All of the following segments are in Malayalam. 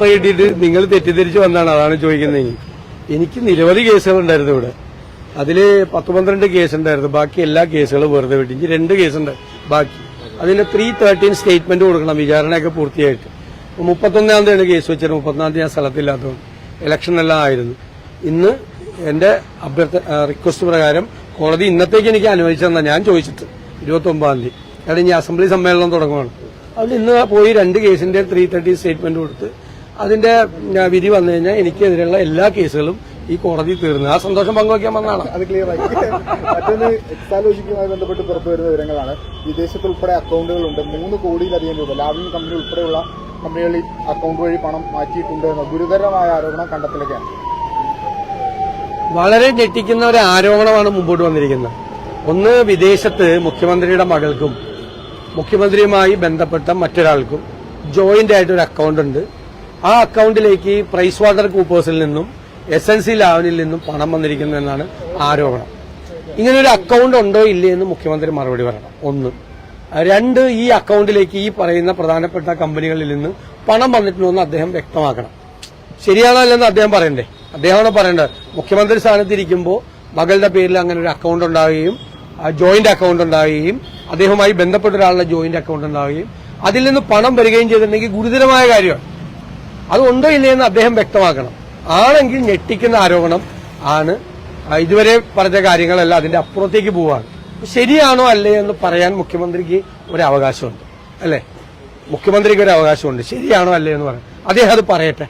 കിട്ടിയിട്ട് നിങ്ങൾ തെറ്റിദ്ധരിച്ച് വന്നാണ് അതാണ് ചോദിക്കുന്നത്. എനിക്ക് നിരവധി കേസുകൾ ഉണ്ടായിരുന്നു ഇവിടെ. അതിൽ പത്ത് പന്ത്രണ്ട് കേസ് ഉണ്ടായിരുന്നു. ബാക്കി എല്ലാ കേസുകളും വെറുതെ വിട്ടു. ഇനി രണ്ട് കേസുണ്ട് ബാക്കി. അതിന് ത്രീ തേർട്ടീൻ സ്റ്റേറ്റ്മെന്റ് കൊടുക്കണം വിചാരണയൊക്കെ പൂർത്തിയായിട്ട്. മുപ്പത്തൊന്നാം തീയതിയാണ് കേസ് വെച്ചത്. മുപ്പത്തൊന്നാം തീയതി ഞാൻ സ്ഥലത്തില്ലാത്തതുകൊണ്ട്. ഇലക്ഷൻ എല്ലാം ആയിരുന്നു. ഇന്ന് എന്റെ അഭ്യർത്ഥ റിക്വസ്റ്റ് പ്രകാരം കോടതി ഇന്നത്തേക്ക് എനിക്ക് അനുവദിച്ചതെന്നാ ഞാൻ ചോദിച്ചിട്ട് ഇരുപത്തി ഒമ്പതാം തീയതി. കാരണം ഇനി അസംബ്ലി സമ്മേളനം തുടങ്ങുകയാണ് അതിൽ ഇന്ന് പോയി രണ്ട് കേസിന്റെ ത്രീ തേർട്ടി സ്റ്റേറ്റ്മെന്റ് കൊടുത്ത് അതിന്റെ വിധി വന്നു കഴിഞ്ഞാൽ എനിക്കെതിരെയുള്ള എല്ലാ കേസുകളും ഈ കോടതി തീർന്നു. ആ സന്തോഷം പങ്കുവയ്ക്കാൻ വന്നതാണ്. അത് ക്ലിയർ ആയി. മറ്റൊന്ന് എക്സാലോജിക്കുമായി ബന്ധപ്പെട്ട് പുറത്തു വരുന്ന വിവരങ്ങളാണ്. വിദേശത്ത് ഉൾപ്പെടെ അക്കൗണ്ടുകളുണ്ട്. മൂന്ന് കോടിയിലധികം രൂപ ലാവിൻ കമ്പനി ഉൾപ്പെടെയുള്ള കമ്പനികളിൽ അക്കൗണ്ട് വഴി പണം മാറ്റിയിട്ടുണ്ട് എന്ന ഗുരുതരമായ ആരോപണം കണ്ടെത്തലൊക്കെയാണ്. വളരെ ഞെട്ടിക്കുന്ന ഒരു ആരോപണമാണ് മുമ്പോട്ട് വന്നിരിക്കുന്നത്. ഒന്ന് വിദേശത്ത് മുഖ്യമന്ത്രിയുടെ മകൾക്കും മുഖ്യമന്ത്രിയുമായി ബന്ധപ്പെട്ട മറ്റൊരാൾക്കും ജോയിന്റ് ആയിട്ട് ഒരു അക്കൗണ്ട് ഉണ്ട്. ആ അക്കൗണ്ടിലേക്ക് പ്രൈസ് വാട്ടർ കൂപ്പേഴ്സിൽ നിന്നും എസ് എൻ സി ലാവനിൽ നിന്നും പണം വന്നിരിക്കുന്നു എന്നാണ് ആരോപണം. ഇങ്ങനൊരു അക്കൗണ്ട് ഉണ്ടോ ഇല്ലേ എന്ന് മുഖ്യമന്ത്രി മറുപടി പറയണം. ഒന്ന് രണ്ട് ഈ അക്കൗണ്ടിലേക്ക് ഈ പറയുന്ന പ്രധാനപ്പെട്ട കമ്പനികളിൽ നിന്ന് പണം വന്നിട്ടുണ്ടോ എന്ന് അദ്ദേഹം വ്യക്തമാക്കണം. ശരിയാണോ അല്ലെന്ന് അദ്ദേഹം പറയണ്ടേ? അദ്ദേഹമാണ് പറയേണ്ടത്. മുഖ്യമന്ത്രി സ്ഥാനത്തിരിക്കുമ്പോൾ മകളുടെ പേരിൽ അങ്ങനെ ഒരു അക്കൗണ്ട് ഉണ്ടാവുകയും ജോയിന്റ് അക്കൗണ്ട് ഉണ്ടാവുകയും അദ്ദേഹവുമായി ബന്ധപ്പെട്ട ഒരാളുടെ ജോയിന്റ് അക്കൗണ്ട് ഉണ്ടാവുകയും അതിൽ നിന്ന് പണം വരികയും ചെയ്തിട്ടുണ്ടെങ്കിൽ ഗുരുതരമായ കാര്യമാണ്. അതുണ്ടോ ഇല്ലയെന്ന് അദ്ദേഹം വ്യക്തമാക്കണം. ആണെങ്കിൽ ഞെട്ടിക്കുന്ന ആരോപണം ആണ്. ഇതുവരെ പറഞ്ഞ കാര്യങ്ങളെല്ലാം അതിന്റെ അപ്പുറത്തേക്ക് പോവാണ്. ശരിയാണോ അല്ലേ എന്ന് പറയാൻ മുഖ്യമന്ത്രിക്ക് ഒരു അവകാശമുണ്ട്. അല്ലേ? മുഖ്യമന്ത്രിക്ക് ഒരു അവകാശമുണ്ട്. ശരിയാണോ അല്ലേ എന്ന് പറയാം അദ്ദേഹം അത് പറയട്ടെ.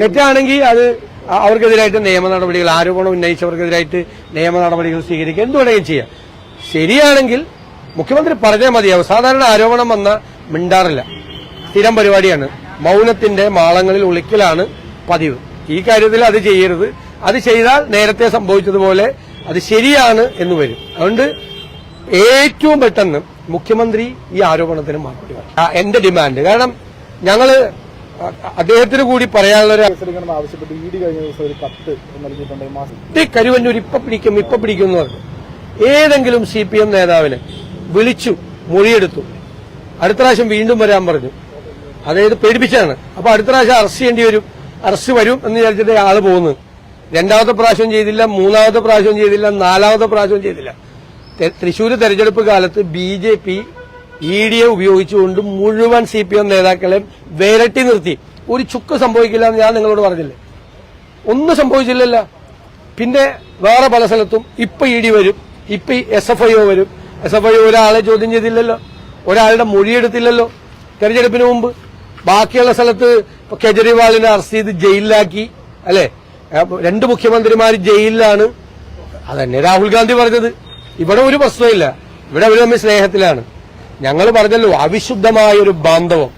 തെറ്റാണെങ്കിൽ അത് അവർക്കെതിരായിട്ട് നിയമ നടപടികൾ ആരോപണം ഉന്നയിച്ചവർക്കെതിരായിട്ട് നിയമ നടപടികൾ സ്വീകരിക്കുക. എന്ത് വേണമെങ്കിലും ചെയ്യാം. ശരിയാണെങ്കിൽ മുഖ്യമന്ത്രി പറഞ്ഞാൽ മതിയാവും. സാധാരണ ആരോപണം വന്ന മിണ്ടാറില്ല. സ്ഥിരം പരിപാടിയാണ്. മൗനത്തിന്റെ മാളങ്ങളിൽ ഒളിക്കലാണ് പതിവ്. ഈ കാര്യത്തിൽ അത് ചെയ്യരുത്. അത് ചെയ്താൽ നേരത്തെ സംഭവിച്ചതുപോലെ അത് ശരിയാണ് എന്ന് വരും. അതുകൊണ്ട് ഏറ്റവും പെട്ടെന്ന് മുഖ്യമന്ത്രി ഈ ആരോപണത്തിന് മറുപടി. എന്റെ ഡിമാൻഡ്. കാരണം ഞങ്ങൾ അദ്ദേഹത്തിന് കൂടി പറയാനുള്ള ആവശ്യപ്പെട്ട് ഇ ഡി കഴിഞ്ഞ ദിവസം ഒരു കത്ത് നൽകിയിട്ടുണ്ട്. കരുവന്നൂർ ഇപ്പൊ പിടിക്കും ഇപ്പൊ പിടിക്കും എന്ന് പറഞ്ഞു. ഏതെങ്കിലും സി പി എം നേതാവിനെ വിളിച്ചു മൊഴിയെടുത്തു. അടുത്ത പ്രാവശ്യം വീണ്ടും വരാൻ പറഞ്ഞു. അതായത് പേടിപ്പിച്ചാണ്. അപ്പൊ അടുത്ത പ്രാവശ്യം അറസ്റ്റ് ചെയ്യേണ്ടി വരും. അറസ്റ്റ് വരും എന്ന് വിചാരിച്ചിട്ട് ആൾ പോകുന്നു. രണ്ടാമത്തെ പ്രാവശ്യം ചെയ്തില്ല മൂന്നാമത്തെ പ്രാവശ്യം ചെയ്തില്ല നാലാമത്തെ പ്രാവശ്യം ചെയ്തില്ല. തൃശൂർ തെരഞ്ഞെടുപ്പ് കാലത്ത് ബി ജെ പി ഇ ഡിയെ ഉപയോഗിച്ചുകൊണ്ട് മുഴുവൻ സി പി എം നേതാക്കളെ വിരട്ടി നിർത്തി. ഒരു ചുക്ക് സംഭവിക്കില്ല എന്ന് ഞാൻ നിങ്ങളോട് പറഞ്ഞില്ലേ? ഒന്നും സംഭവിച്ചില്ലല്ലോ. പിന്നെ വേറെ പല സ്ഥലത്തും ഇപ്പൊ ഇ ഡി വരും ഇപ്പൊ എസ് എഫ് ഐ ഒ വരും. എസ് എഫ് ഐ ഒരാളെ ചോദ്യം ചെയ്തില്ലല്ലോ. ഒരാളുടെ മൊഴിയെടുത്തില്ലല്ലോ തെരഞ്ഞെടുപ്പിന് മുമ്പ് ബാക്കിയുള്ള സ്ഥലത്ത് കെജ്രിവാളിനെ അറസ്റ്റ് ചെയ്ത് ജയിലിലാക്കി അല്ലെ? രണ്ട് മുഖ്യമന്ത്രിമാർ ജയിലിലാണ്. അതന്നെ രാഹുൽ ഗാന്ധി പറഞ്ഞത്. ഇവിടെ ഒരു പ്രശ്നമില്ല ഇവിടെ അവർ തമ്മിൽ സ്നേഹത്തിലാണ്. ഞങ്ങൾ പറഞ്ഞല്ലോ അവിശുദ്ധമായ ഒരു ബാന്ധവം.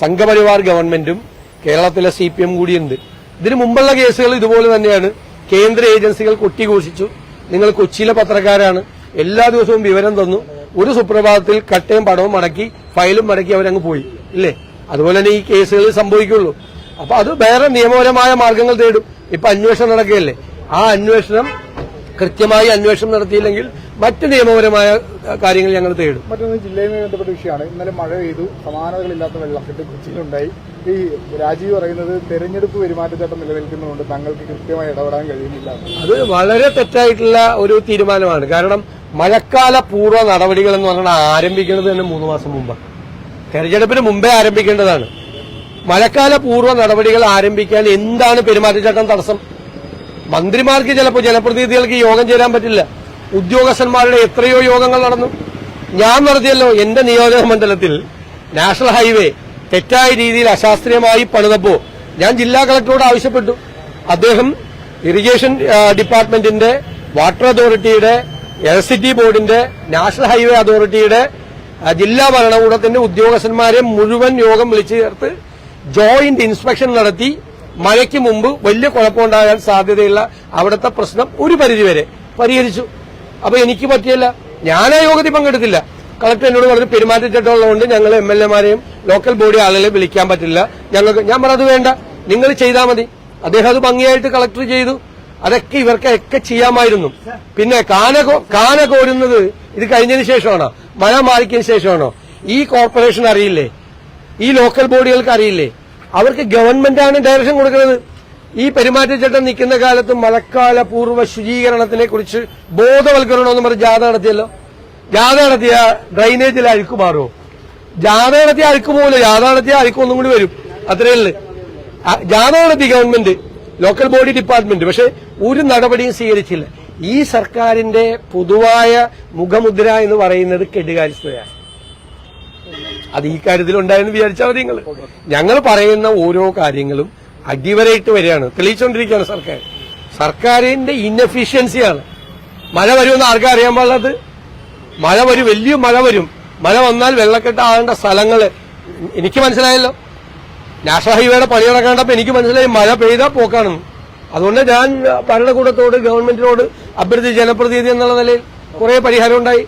സംഘപരിവാർ ഗവൺമെന്റും കേരളത്തിലെ സി പി എം കൂടിയുണ്ട്. ഇതിനു മുമ്പുള്ള കേസുകൾ ഇതുപോലെ തന്നെയാണ്. കേന്ദ്ര ഏജൻസികൾ കൊട്ടിഘോഷിച്ചു നിങ്ങൾ കൊച്ചിയിലെ പത്രക്കാരാണ്. എല്ലാ ദിവസവും വിവരം തന്നു. ഒരു സുപ്രഭാതത്തിൽ കട്ടയും പടവും മടക്കി ഫയലും മടക്കി അവരങ്ങ് പോയി. ഇല്ലേ? അതുപോലെ തന്നെ ഈ കേസുകൾ സംഭവിക്കുള്ളൂ. അപ്പൊ അത് വേറെ നിയമപരമായ മാർഗങ്ങൾ തേടും. ഇപ്പൊ അന്വേഷണം നടക്കുകയല്ലേ? ആ അന്വേഷണം കൃത്യമായി അന്വേഷണം നടത്തിയില്ലെങ്കിൽ മറ്റ് നിയമപരമായ കാര്യങ്ങൾ ഞങ്ങൾ തേടും. മറ്റൊന്ന് ജില്ലയുമായി ബന്ധപ്പെട്ട വിഷയമാണ്. ഇന്നലെ മഴ പെയ്തു. സമാനതകളില്ലാത്ത വെള്ളക്കെട്ട് കൊച്ചിയിലുണ്ടായി. ഈ രാജീവ് പറയുന്നത് തെരഞ്ഞെടുപ്പ് പെരുമാറ്റച്ചട്ടം നിലനിൽക്കുന്നതുകൊണ്ട് തങ്ങൾക്ക് കൃത്യമായി ഇടപെടാൻ കഴിയുന്നില്ല. അത് വളരെ തെറ്റായിട്ടുള്ള ഒരു തീരുമാനമാണ്. കാരണം മഴക്കാല പൂർവ നടപടികൾ എന്ന് പറഞ്ഞാൽ ആരംഭിക്കുന്നത് തന്നെ മൂന്ന് മാസം മുമ്പാണ്. തെരഞ്ഞെടുപ്പിന് മുമ്പേ ആരംഭിക്കേണ്ടതാണ്. മഴക്കാല പൂർവ നടപടികൾ ആരംഭിക്കാൻ എന്താണ് പെരുമാറ്റച്ചട്ടം തടസ്സം? മന്ത്രിമാർക്ക് ചിലപ്പോൾ ജനപ്രതിനിധികൾക്ക് യോഗം ചേരാൻ പറ്റില്ല. ഉദ്യോഗസ്ഥന്മാരുടെ എത്രയോ യോഗങ്ങൾ നടന്നു. ഞാൻ നടത്തിയല്ലോ എന്റെ നിയോജക മണ്ഡലത്തിൽ നാഷണൽ ഹൈവേ തെറ്റായ രീതിയിൽ അശാസ്ത്രീയമായി പണിതപ്പോ ഞാൻ ജില്ലാ കളക്ടറോട് ആവശ്യപ്പെട്ടു. അദ്ദേഹം ഇറിഗേഷൻ ഡിപ്പാർട്ട്മെന്റിന്റെ വാട്ടർ അതോറിറ്റിയുടെ ഇലക്ട്രിസിറ്റി ബോർഡിന്റെ നാഷണൽ ഹൈവേ അതോറിറ്റിയുടെ ജില്ലാ ഭരണകൂടത്തിന്റെ ഉദ്യോഗസ്ഥന്മാരെ മുഴുവൻ യോഗം വിളിച്ചു ചേർത്ത് ജോയിന്റ് ഇൻസ്പെക്ഷൻ നടത്തി മഴയ്ക്ക് മുമ്പ് വലിയ കുഴപ്പമുണ്ടാകാൻ സാധ്യതയുള്ള അവിടുത്തെ പ്രശ്നം ഒരു പരിധിവരെ പരിഹരിച്ചു. അപ്പൊ എനിക്ക് പറ്റിയല്ല. ആ യോഗത്തിൽ പങ്കെടുത്തില്ല. കളക്ടർ എന്നോട് പറഞ്ഞു പെരുമാറ്റച്ചട്ടമുള്ളതുകൊണ്ട് ഞങ്ങൾ എം എൽ എമാരെയും ലോക്കൽ ബോഡി ആളുകളെ വിളിക്കാൻ പറ്റില്ല. ഞങ്ങൾക്ക് ഞാൻ പറഞ്ഞത് വേണ്ട. നിങ്ങൾ ചെയ്താൽ മതി. അദ്ദേഹം അത് ഭംഗിയായിട്ട് കളക്ടർ ചെയ്തു. അതൊക്കെ ഇവർക്കൊക്കെ ചെയ്യാമായിരുന്നു. പിന്നെ കാന കാന കോരുന്നത് ഇത് കഴിഞ്ഞതിന് ശേഷമാണോ. മഴ മാറിക്കതിന് ശേഷമാണോ? ഈ കോർപ്പറേഷൻ അറിയില്ലേ? ഈ ലോക്കൽ ബോഡികൾക്ക് അറിയില്ലേ? അവർക്ക് ഗവൺമെന്റാണ് ഡയറക്ഷൻ കൊടുക്കുന്നത്. ഈ പെരുമാറ്റച്ചട്ടം നിൽക്കുന്ന കാലത്ത് മഴക്കാല പൂർവ ശുചീകരണത്തിനെ കുറിച്ച് ബോധവൽക്കരണമെന്ന് പറഞ്ഞ് ജാഥ നടത്തിയല്ലോ. ജാഥ നടത്തിയ ഡ്രൈനേജിൽ അഴുക്ക് മാറുമോ? ജാഥ നടത്തിയ അഴുക്ക് പോകില്ല ജാഥ നടത്തിയ അഴുക്ക് ഒന്നും കൂടി വരും. അത്രയേ ഉള്ളു. ആ, ജാഥ നടത്തി ഗവൺമെന്റ് ലോക്കൽ ബോഡി ഡിപ്പാർട്ട്മെന്റ് പക്ഷെ ഒരു നടപടിയും സ്വീകരിച്ചില്ല. ഈ സർക്കാരിന്റെ പൊതുവായ മുഖമുദ്ര എന്ന് പറയുന്നത് കെടുകാര്യസ്ഥതയാണ് അത് ഈ കാര്യത്തിൽ ഉണ്ടായെന്ന് വിചാരിച്ചാൽ മതി നിങ്ങൾ ഞങ്ങൾ പറയുന്ന ഓരോ കാര്യങ്ങളും അടിവരയിട്ട് വരികയാണ്. തെളിയിച്ചുകൊണ്ടിരിക്കുകയാണ് സർക്കാർ. സർക്കാരിന്റെ ഇൻഎഫിഷ്യൻസിയാണ് മഴ വരുമെന്ന് ആർക്കും അറിയാൻ പാടുള്ളത് മഴ വരും വലിയ മഴ വരും. മഴ വന്നാൽ വെള്ളക്കെട്ട് ആകേണ്ട സ്ഥലങ്ങൾ എനിക്ക് മനസ്സിലായല്ലോ. നാഷണൽ ഹൈവേയുടെ പണി നടക്കേണ്ടപ്പോ എനിക്ക് മനസ്സിലായി മഴ പെയ്താൽ പോക്കാണെന്ന്. അതുകൊണ്ട് ഞാൻ ഭരണകൂടത്തോട് ഗവൺമെന്റിനോട് അഭ്യർത്ഥി ജനപ്രതിനിധി എന്നുള്ള നിലയിൽ കുറെ പരിഹാരം ഉണ്ടായി